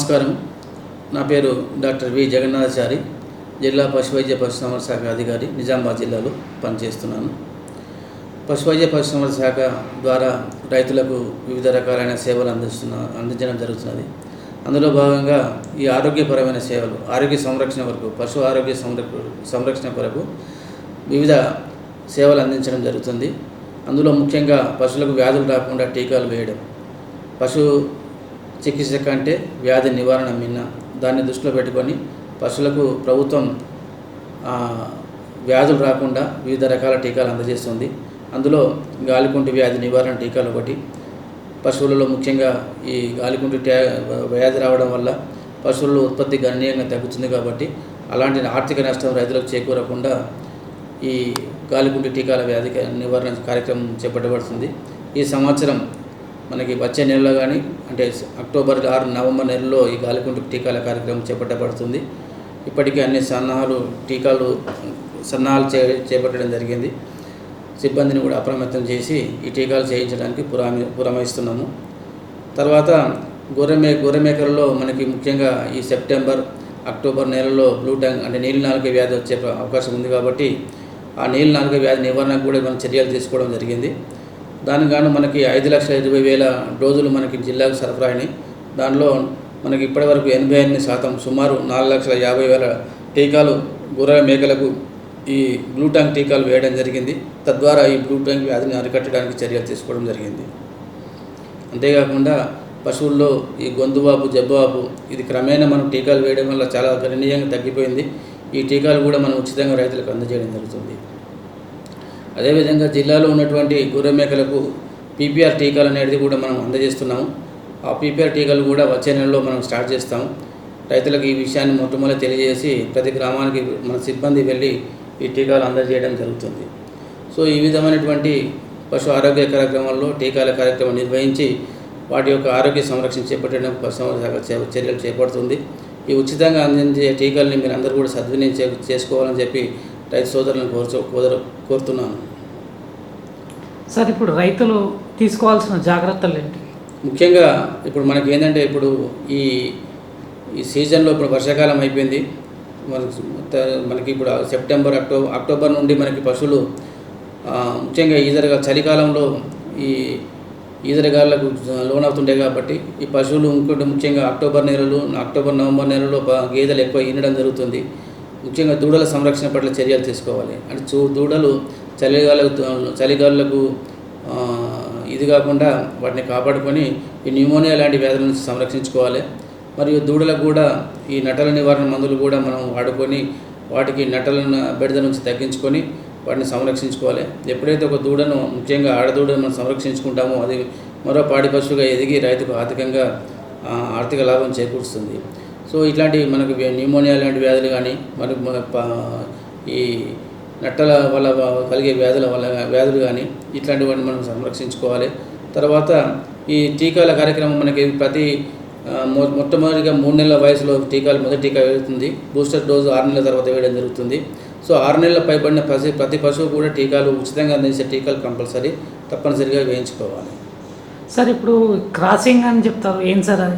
నమస్కారం. నా పేరు డాక్టర్ వి. జగన్నాథాచారి జిల్లా పశువైద్య పశుసంవర్ధక శాఖ అధికారి నిజామాబాద్ జిల్లాలో పనిచేస్తున్నాను. పశువైద్య పశుసంవర్ధక శాఖ ద్వారా రైతులకు వివిధ రకాలైన సేవలు అందిస్తున్న అందించడం జరుగుతున్నది. అందులో భాగంగా ఈ ఆరోగ్యపరమైన సేవలు ఆరోగ్య సంరక్షణ వరకు పశు ఆరోగ్య సంరక్ష సంరక్షణ కొరకు వివిధ సేవలు అందించడం జరుగుతుంది. అందులో ముఖ్యంగా పశువులకు వ్యాధులు రాకుండా టీకాలు వేయడం పశు చికిత్స కంటే వ్యాధి నివారణ మిన్న దాన్ని దృష్టిలో పెట్టుకొని పశువులకు ప్రభుత్వం వ్యాధులు రాకుండా వివిధ రకాల టీకాలు అందజేస్తుంది. అందులో గాలికుంటి వ్యాధి నివారణ టీకాలు ఒకటి. పశువులలో ముఖ్యంగా ఈ గాలికుంటి ట్యా వ్యాధి రావడం వల్ల పశువుల ఉత్పత్తి గణనీయంగా తగ్గుతుంది కాబట్టి అలాంటి ఆర్థిక నష్టం రైతులకు చేకూరకుండా ఈ గాలికుంటి టీకాల వ్యాధి నివారణ కార్యక్రమం చేపట్టబడుతుంది. ఈ సంవత్సరం మనకి వచ్చే నెలలో కానీ అంటే అక్టోబర్ ఆరు నవంబర్ నెలలో ఈ గాలికుంటు టీకాల కార్యక్రమం చేపట్టబడుతుంది. ఇప్పటికే అన్ని సన్నాహాలు టీకాలు సన్నాహాలు చే చేపట్టడం జరిగింది. సిబ్బందిని కూడా అప్రమత్తం చేసి ఈ టీకాలు చేయించడానికి పురామి పురమాయిస్తున్నాము. తర్వాత గొర్రెమే మే మనకి ముఖ్యంగా ఈ సెప్టెంబర్ అక్టోబర్ నెలలో బ్లూ టంగ్ అంటే నీళ్ళ నాలుక వ్యాధి వచ్చే అవకాశం ఉంది కాబట్టి ఆ నీళ్ళ నాలుక వ్యాధి నివారణకు కూడా మనం చర్యలు తీసుకోవడం జరిగింది. దానికిగాను మనకి ఐదు లక్షల ఇరవై వేల డోజులు మనకి జిల్లాకు సరఫరా అయినాయి దానిలో మనకి ఇప్పటివరకు ఎనభై ఎనిమిది శాతం సుమారు నాలుగు లక్షల యాభై వేల టీకాలు గుర్ర మేకలకు ఈ బ్లూటాంగ్ టీకాలు వేయడం జరిగింది. తద్వారా ఈ బ్లూటాంగ్ వ్యాధిని అరికట్టడానికి చర్యలు తీసుకోవడం జరిగింది. అంతేకాకుండా పశువుల్లో ఈ గొంతువాపు జబ్బువాపు ఇది క్రమేణా మనం టీకాలు వేయడం వల్ల చాలా గణనీయంగా తగ్గిపోయింది. ఈ టీకాలు కూడా మనం ఉచితంగా రైతులకు అందజేయడం జరుగుతుంది. అదేవిధంగా జిల్లాలో ఉన్నటువంటి గొర్రె మేకలకు పీపీఆర్ టీకాలు అనేది కూడా మనం అందజేస్తున్నాము. ఆ పీపీఆర్ టీకాలు కూడా వచ్చే నెలలో మనం స్టార్ట్ చేస్తాము. రైతులకు ఈ విషయాన్ని మొట్టమొదటి తెలియజేసి ప్రతి గ్రామానికి మన సిబ్బంది వెళ్ళి ఈ టీకాలు అందజేయడం జరుగుతుంది. సో ఈ విధమైనటువంటి పశు ఆరోగ్య కార్యక్రమాల్లో టీకాల కార్యక్రమం నిర్వహించి వాటి యొక్క ఆరోగ్య సంరక్షణ చేపట్టడం పశుసంవర్ధక చర్యలు చేపడుతుంది. ఈ ఉచితంగా అందించే టీకాలని మీరు అందరూ కూడా సద్వినియోగం చేసుకోవాలని చెప్పి రైతు సోదరులను కోరు కోరు కోరుతున్నాను. సార్ ఇప్పుడు రైతులు తీసుకోవాల్సిన జాగ్రత్తలు ఏంటి? ముఖ్యంగా ఇప్పుడు మనకి ఏంటంటే ఇప్పుడు ఈ ఈ సీజన్లో ఇప్పుడు వర్షాకాలం అయిపోయింది. మనకి ఇప్పుడు సెప్టెంబర్ అక్టోబర్ అక్టోబర్ నుండి మనకి పశువులు ముఖ్యంగా ఈదరగా చలికాలంలో ఈ ఈదరగాళ్ళకు లోనవుతుంటాయి కాబట్టి ఈ పశువులు ఇంకోటి ముఖ్యంగా అక్టోబర్ నెలలు అక్టోబర్ నవంబర్ నెలలో గేదెలు ఎక్కువ ఈనడం జరుగుతుంది. ముఖ్యంగా దూడల సంరక్షణ పట్ల చర్యలు తీసుకోవాలి. అంటే చూ దూడలు చలిగాలకు చలిగాలకు ఇది కాకుండా వాటిని కాపాడుకొని ఈ న్యూమోనియా లాంటి వ్యాధుల నుంచి సంరక్షించుకోవాలి. మరియు దూడలకు కూడా ఈ నటల నివారణ మందులు కూడా మనం వాడుకొని వాటికి నటలను బెడద నుంచి తగ్గించుకొని వాటిని సంరక్షించుకోవాలి. ఎప్పుడైతే ఒక దూడను ముఖ్యంగా ఆడదూడను మనం సంరక్షించుకుంటామో అది మరో పాడి పశువుగా ఎదిగి రైతుకు ఆర్థికంగా ఆర్థిక లాభం చేకూరుస్తుంది. సో ఇట్లాంటి మనకు న్యూమోనియా లాంటి వ్యాధులు కానీ మనకు ఈ నట్టల వల్ల కలిగే వ్యాధుల వల్ల వ్యాధులు కానీ ఇట్లాంటివన్నీ మనం సంరక్షించుకోవాలి. తర్వాత ఈ టీకాల కార్యక్రమం మనకి ప్రతి మొ- మొట్టమొదటిగా మూడు నెలల వయసులో టీకాలు మొదటి టీకా వేస్తుంది బూస్టర్ డోసు ఆరు నెలల తర్వాత వేయడం జరుగుతుంది. సో ఆరు నెలల పైబడిన ప్రతి ప్రతి పశువు కూడా టీకాలు ఉచితంగా అందించే టీకాలు కంపల్సరీ తప్పనిసరిగా వేయించుకోవాలి. సార్ ఇప్పుడు క్రాసింగ్ అని చెప్తారు. ఏం సార్ అది?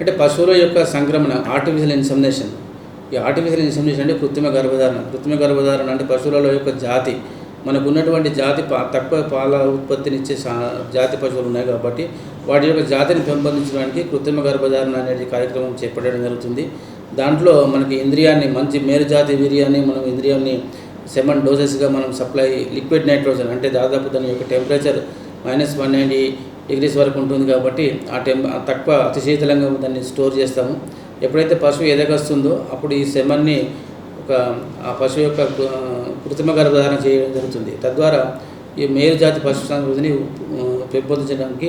అంటే పశువుల యొక్క సంక్రమణ ఆర్టిఫిషియల్ ఇన్సమినేషన్ ఈ ఆర్టిఫిషియల్ ఇన్సమినేషన్ అంటే కృత్రిమ గర్భధారణ. కృత్రిమ గర్భధారణ అంటే పశువులలో యొక్క జాతి. మనకు ఉన్నటువంటి జాతి తక్కువ పాల ఉత్పత్తినిచ్చే సా- జాతి పశువులు ఉన్నాయి కాబట్టి వాటి యొక్క జాతిని పెంపొందించడానికి కృత్రిమ గర్భధారణ అనేది కార్యక్రమం చేపట్టడం జరుగుతుంది. దాంట్లో మనకి ఇంద్రియాన్ని మంచి మేరుజాతి వీర్యాన్ని మనం ఇంద్రియాన్ని సెవెన్ డోసెస్గా మనం సప్లై లిక్విడ్ నైట్రోజన్ అంటే దాదాపు దాని యొక్క temperature minus one ninety degrees వరకు ఉంటుంది కాబట్టి ఆ టెం ఆ తక్కువ అతి శీతలంగా దాన్ని స్టోర్ చేస్తాము. ఎప్పుడైతే పశువు ఎదగొస్తుందో అప్పుడు ఈ సెమన్ని ఒక ఆ పశువు యొక్క కృత్రిమ గర్భధారణ చేయడం జరుగుతుంది. తద్వారా ఈ మేలు జాతి పశు సంస్కృతిని పెంపొందించడానికి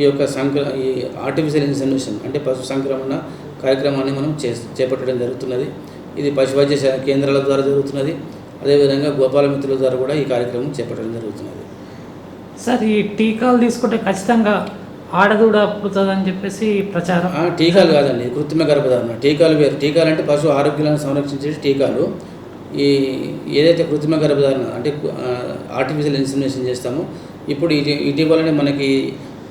ఈ యొక్క సంక్ర ఈ ఆర్టిఫిషియల్ ఇన్సెమినేషన్ అంటే పశు సంక్రమణ కార్యక్రమాన్ని మనం చే చేపట్టడం జరుగుతున్నది. ఇది పశు వైద్య కేంద్రాల ద్వారా జరుగుతున్నది. అదేవిధంగా గోపాల మిత్రుల ద్వారా కూడా ఈ కార్యక్రమం చేపట్టడం జరుగుతున్నది. సార్ ఈ టీకాలు తీసుకుంటే ఖచ్చితంగా ఆడదూడ పుడుతుందని చెప్పేసి ప్రచారం. టీకాలు కాదండి కృత్రిమ గర్భధారణ. టీకాలు వేరు టీకాలు అంటే పశువు ఆరోగ్యాలను సంరక్షించే టీకాలు ఈ ఏదైతే కృత్రిమ గర్భధారణ అంటే ఆర్టిఫిషియల్ ఇన్సిమినేషన్ చేస్తామో ఇప్పుడు ఇటీ ఇటీవలనే మనకి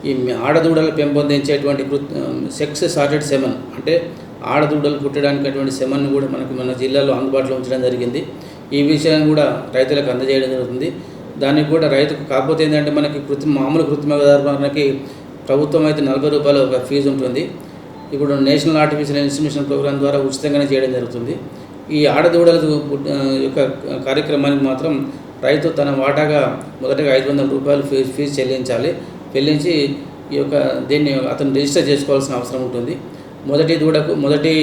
ఈ ఆడదూడలు పెంపొందించేటువంటి కృత్ సెక్స్ సార్టెడ్ సెమన్ అంటే ఆడదూడలు పుట్టడానికి అటువంటి సెమన్ను కూడా మనకి మన జిల్లాలో అందుబాటులో ఉంచడం జరిగింది. ఈ విషయాన్ని కూడా రైతులకు అందజేయడం జరుగుతుంది. దానికి కూడా రైతుకు కాకపోతే ఏంటంటే మనకి కృత్రిమ మామూలు కృత్రిమ మనకి ప్రభుత్వం అయితే నలభై రూపాయలు ఒక ఫీజు ఉంటుంది. ఇప్పుడు నేషనల్ ఆర్టిఫిషియల్ ఇన్స్టిట్యూషన్ ప్రోగ్రామ్ ద్వారా ఉచితంగానే చేయడం జరుగుతుంది. ఈ ఆడదూడల యొక్క కార్యక్రమానికి మాత్రం రైతు తన వాటాగా మొదటగా ఐదు వందల రూపాయలు ఫీజు ఫీజు చెల్లించాలి. చెల్లించి ఈ యొక్క దీన్ని అతను రిజిస్టర్ చేసుకోవాల్సిన అవసరం ఉంటుంది. మొదటి దూడకు మొదటి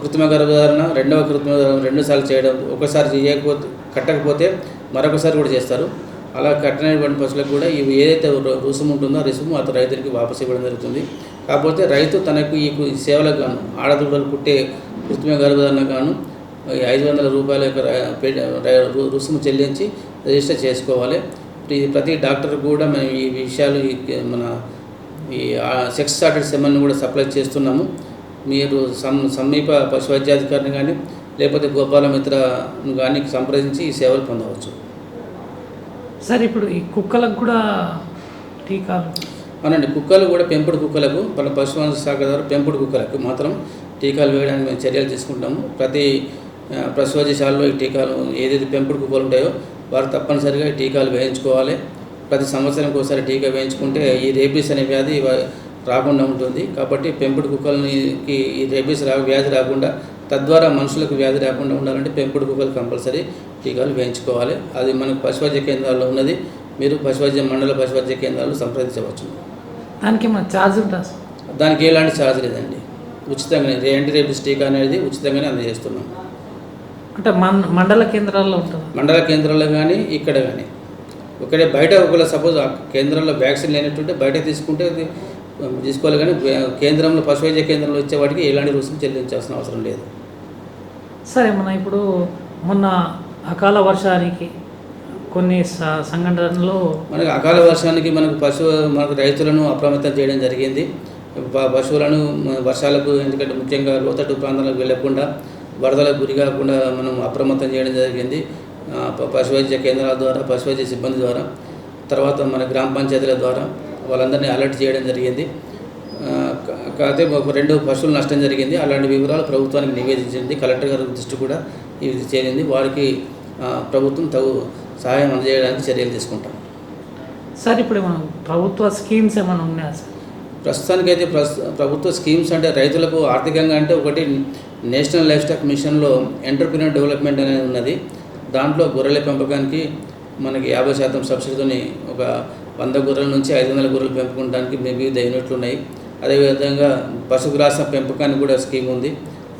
కృత్రిమ గర్భధారణ రెండవ కృత్రిమ గర్భధారణ రెండు సార్లు చేయడం ఒకసారి చేయకపోతే కట్టకపోతే మరొకసారి కూడా చేస్తారు. అలా కట్టినటువంటి పశువులకు కూడా ఇవి ఏదైతే రు- రుసుము ఉంటుందో ఆ రుసుము అతను రైతులకి వాపసు ఇవ్వడం జరుగుతుంది. కాకపోతే రైతు తనకు ఈ సేవలకు గాను ఆడదూడలు పుట్టే కృత్రిమ గర్భధారణ గాను ఈ ఐదు వందల రూపాయల యొక్క రుసుము చెల్లించి రిజిస్టర్ చేసుకోవాలి. ప్రతి డాక్టర్ కూడా మనం ఈ విషయాలు మన ఈ సెక్స్ స్టార్టెడ్ సెమన్ను కూడా సప్లై చేస్తున్నాము. మీరు సం సమీప పశు వైద్యాధికారిని కానీ లేకపోతే గోపాల మిత్రను కానీ సంప్రదించి ఈ సేవలు పొందవచ్చు. సార్ ఇప్పుడు ఈ కుక్కలకు కూడా టీకాలు? అవునండి కుక్కలు కూడా పెంపుడు కుక్కలకు మన పశువుల శాఖ ద్వారా పెంపుడు కుక్కలకు మాత్రం టీకాలు వేయడానికి మేము చర్యలు తీసుకుంటాము. ప్రతి ఆ, ప్రసవశాలలో ఈ టీకాలు ఏదైతే పెంపుడు కుక్కలు ఉంటాయో వారు తప్పనిసరిగా ఈ టీకాలు వేయించుకోవాలి. ప్రతి సంవత్సరంకి ఒకసారి టీకా వేయించుకుంటే ఈ రేబీస్ అనే వ్యాధి రాకుండా ఉంటుంది. కాబట్టి పెంపుడు కుక్కలకి ఈ రేబీస్ రా వ్యాధి రాకుండా తద్వారా మనుషులకు వ్యాధి రాకుండా ఉండాలంటే పెంపుడు కుక్కలు కంపల్సరీ టీకాలు వేయించుకోవాలి. అది మనకు పశువైద్య కేంద్రాల్లో ఉన్నది. మీరు పశువైద్య మండల పశువైద్య కేంద్రాలు సంప్రదించవచ్చు. దానికి ఛార్జ్ ఉంటుంది దానికి ఎలాంటి ఛార్జ్ లేదండి. ఉచితంగానే యాంటీ రేబీస్ టీకా అనేది ఉచితంగానే అందజేస్తున్నాం. అంటే మండల కేంద్రాల్లో ఉంటుంది? మండల కేంద్రాల్లో కానీ ఇక్కడ కానీ. ఒకటే బయట ఒకవేళ సపోజ్ ఆ కేంద్రంలో వ్యాక్సిన్ లేనట్టుంటే బయట తీసుకుంటే తీసుకోవాలి కానీ కేంద్రంలో పశువైద్య కేంద్రంలో ఇచ్చే వాటికి ఎలాంటి రుసుము చెల్లించాల్సిన అవసరం లేదు. సరే మన ఇప్పుడు మొన్న అకాల వర్షానికి కొన్ని స- సంఘటనలు మనకు అకాల వర్షానికి మనకు పశువు మనకు రైతులను అప్రమత్తం చేయడం జరిగింది. ప- పశువులను వర్షాలకు ఎందుకంటే ముఖ్యంగా లోతట్టు ప్రాంతాలకు వెళ్ళకుండా వరదలకు గురి కాకుండా మనం అప్రమత్తం చేయడం జరిగింది. పశువైద్య కేంద్రాల ద్వారా పశువైద్య సిబ్బంది ద్వారా తర్వాత మన గ్రామ పంచాయతీల ద్వారా వాళ్ళందరినీ అలర్ట్ చేయడం జరిగింది. ఒక రెండు పశువులు నష్టం జరిగింది. అలాంటి వివరాలు ప్రభుత్వానికి నివేదించింది. కలెక్టర్ గారి దృష్టి కూడా ఇది చేరింది. వారికి ప్రభుత్వం తగు సహాయం అందజేయడానికి చర్యలు తీసుకుంటాం. సార్ ఇప్పుడు మనం ప్రభుత్వ స్కీమ్స్ ఏమైనా ఉన్నాయా సార్? ప్రస్తుతానికైతే ప్రస్ ప్రభుత్వ స్కీమ్స్ అంటే రైతులకు ఆర్థికంగా అంటే ఒకటి నేషనల్ లైఫ్ స్టాక్ మిషన్లో ఎంటర్ప్రినర్ డెవలప్మెంట్ అనేది ఉన్నది. దాంట్లో గొర్రెల పెంపకానికి మనకి యాభై శాతం సబ్సిడీతోని ఒక వంద గొర్రెల నుంచి ఐదు వందల గొర్రెలు పెంపుకోవడానికి వివిధ యూనిట్లు ఉన్నాయి. అదేవిధంగా పశుగ్రాస పెంపకానికి కూడా స్కీమ్ ఉంది.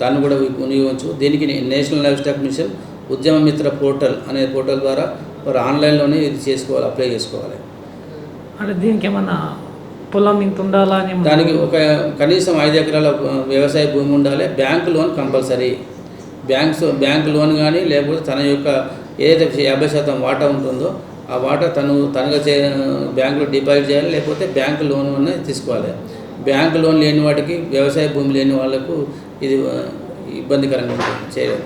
దాన్ని కూడా వినియోగించు దీనికి నేషనల్ లైఫ్ స్టాక్ మిషన్ ఉద్యమ మిత్ర పోర్టల్ అనే పోర్టల్ ద్వారా వారు ఆన్లైన్లోనే ఇది చేసుకోవాలి అప్లై చేసుకోవాలి. అంటే దీనికి ఏమన్నా పొలం ఇంత ఉండాలా అని దానికి ఒక కనీసం ఐదు ఎకరాల వ్యవసాయ భూమి ఉండాలి. Bank loan compulsory. Banks bank loan కానీ లేకపోతే తన యొక్క ఏదైతే యాభై శాతం వాటా ఉంటుందో ఆ వాటా తను తనగా చే బ్యాంకులో డిపాజిట్ చేయాలి లేకపోతే బ్యాంక్ లోన్ అనేది తీసుకోవాలి. బ్యాంక్ లోన్ లేని వాటికి వ్యవసాయ భూమి లేని వాళ్ళకు ఇది ఇబ్బందికరంగా ఉంటుంది. చేయడం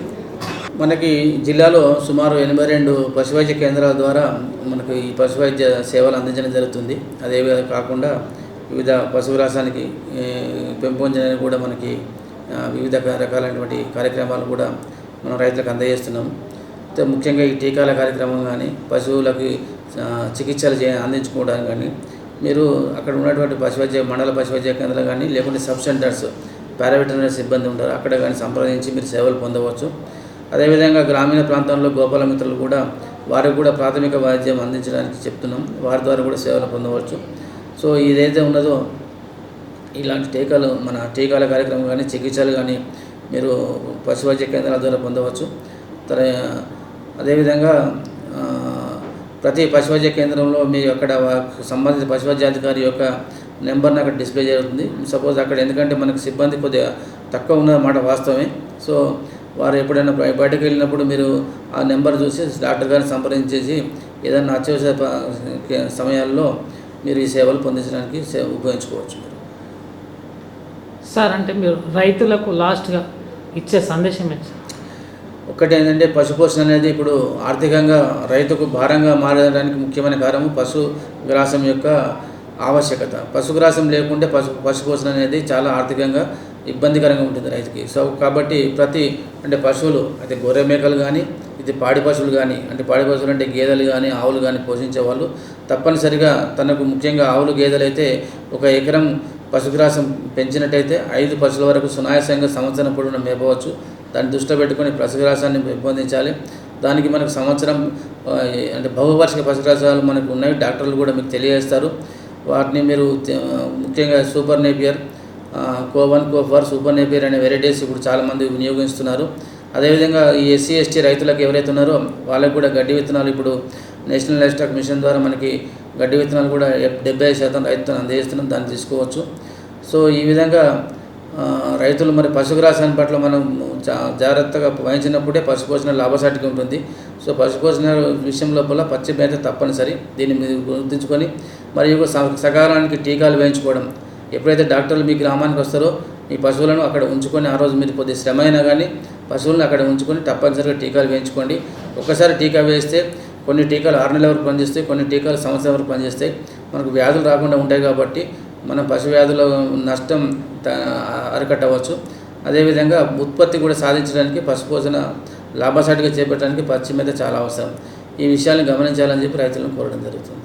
మనకి జిల్లాలో సుమారు ఎనభై రెండు పశువైద్య కేంద్రాల ద్వారా మనకు ఈ పశువైద్య సేవలు అందించడం జరుగుతుంది. అదే కాకుండా వివిధ పశువురాసానికి పెంపొందడానికి కూడా మనకి వివిధ రకాలైనటువంటి కార్యక్రమాలు కూడా మనం రైతులకు అందజేస్తున్నాం. ముఖ్యంగా ఈ టీకాల కార్యక్రమం కానీ పశువులకి చికిత్సలు చే అందించుకోవడానికి కానీ మీరు అక్కడ ఉన్నటువంటి పశువైద్య మండల పశువైద్య కేంద్రాలు కానీ లేకుంటే సబ్ సెంటర్స్ పారావెటనరీ సిబ్బంది ఉంటారు అక్కడ కానీ సంప్రదించి మీరు సేవలు పొందవచ్చు. అదేవిధంగా గ్రామీణ ప్రాంతంలో గోపాల మిత్రులు కూడా వారికి కూడా ప్రాథమిక వైద్యం అందించడానికి చెప్తున్నాం. వారి ద్వారా కూడా సేవలు పొందవచ్చు. సో ఇదైతే ఉన్నదో ఇలాంటి టీకాలు మన టీకాల కార్యక్రమం కానీ చికిత్సలు కానీ మీరు పశువైద్య కేంద్రాల ద్వారా పొందవచ్చు. తర అదేవిధంగా ప్రతి పశువైద్య కేంద్రంలో మీ అక్కడ సంబంధిత పశువైద్యాధికారి యొక్క నెంబర్ని అక్కడ డిస్ప్లే జరుగుతుంది. సపోజ్ అక్కడ ఎందుకంటే మనకు సిబ్బంది కొద్దిగా తక్కువ ఉన్నమాట వాస్తవమే. సో వారు ఎప్పుడైనా బయటకు వెళ్ళినప్పుడు మీరు ఆ నెంబర్ చూసి డాక్టర్ గారిని సంప్రదించేసి ఏదైనా అత్యవసర సమయాల్లో మీరు ఈ సేవలు పొందించడానికి సేవ ఉపయోగించుకోవచ్చు మీరు. సార్ అంటే మీరు రైతులకు లాస్ట్గా ఇచ్చే సందేశం ఏంటి ఒకటి ఏంటంటే పశుపోషణ అనేది ఇప్పుడు ఆర్థికంగా రైతుకు భారంగా మారడానికి ముఖ్యమైన కారణం పశు గ్రాసం యొక్క ఆవశ్యకత. పశుగ్రాసం లేకుంటే పశు పశుపోషణ అనేది చాలా ఆర్థికంగా ఇబ్బందికరంగా ఉంటుంది రైతుకి. సో కాబట్టి ప్రతి అంటే పశువులు అయితే గొర్రె మేకలు కానీ ఇది పాడి పశువులు కానీ అంటే పాడి పశువులు అంటే గేదెలు కానీ ఆవులు కానీ పోషించే వాళ్ళు తప్పనిసరిగా తనకు ముఖ్యంగా ఆవులు గేదెలు అయితే ఒక ఎకరం పశుగ్రాసం పెంచినట్టయితే ఐదు పశువుల వరకు సునాయాసంగా సంవత్సరం పొడవునా మేపవచ్చు. దాన్ని దృష్టిలో పెట్టుకొని పశుగ్రాసాన్ని పెంపొందించాలి. దానికి మనకు సంవత్సరం అంటే బహువార్షిక పశుగ్రాసాలు మనకు ఉన్నాయి. డాక్టర్లు కూడా మీకు తెలియజేస్తారు. వాటిని మీరు ముఖ్యంగా super napier co one co four super napier అనే వెరైటీస్ ఇప్పుడు చాలామంది వినియోగిస్తున్నారు. అదేవిధంగా ఈ ఎస్సీ ఎస్టీ రైతులకు ఎవరైతే ఉన్నారో వాళ్ళకి కూడా గడ్డి విత్తనాలు ఇప్పుడు నేషనల్ లైఫ్ స్టాక్ మిషన్ ద్వారా మనకి గడ్డి విత్తనాలు కూడా డెబ్బై ఐదు శాతం రైతులను అందజేస్తున్నాం దాన్ని తీసుకోవచ్చు. సో ఈ విధంగా రైతులు మరి పశుగ్రాసాన్ని పట్ల మనం జా జాగ్రత్తగా వహించినప్పుడే పశుపోషణ లాభసాటిగా ఉంటుంది. సో పశుపోషణ విషయం లోపల పచ్చి మేత తప్పనిసరి. దీన్ని మీరు గుర్తుంచుకొని మరియు స- సకాలానికి టీకాలు వేయించుకోవడం. ఎప్పుడైతే డాక్టర్లు మీ గ్రామానికి వస్తారో మీ పశువులను అక్కడ ఉంచుకొని ఆ రోజు మీరు కొద్దిగా శ్రమ అయినా కానీ పశువులను అక్కడ ఉంచుకొని తప్పనిసరిగా టీకాలు వేయించుకోండి. ఒక్కసారి టీకా వేస్తే కొన్ని టీకాలు ఆరు నెలల వరకు పనిచేస్తాయి కొన్ని టీకాలు సంవత్సరం వరకు పనిచేస్తాయి. మనకు వ్యాధులు రాకుండా ఉంటాయి కాబట్టి మనం పశు వ్యాధుల నష్టం అరికట్టవచ్చు. అదేవిధంగా ఉత్పత్తి కూడా సాధించడానికి పశుపోషణ లాభసాటిగా చేపట్టడానికి పచ్చి మీద చాలా అవసరం. ఈ విషయాన్ని గమనించాలని చెప్పి రైతులను కోరడం జరుగుతుంది.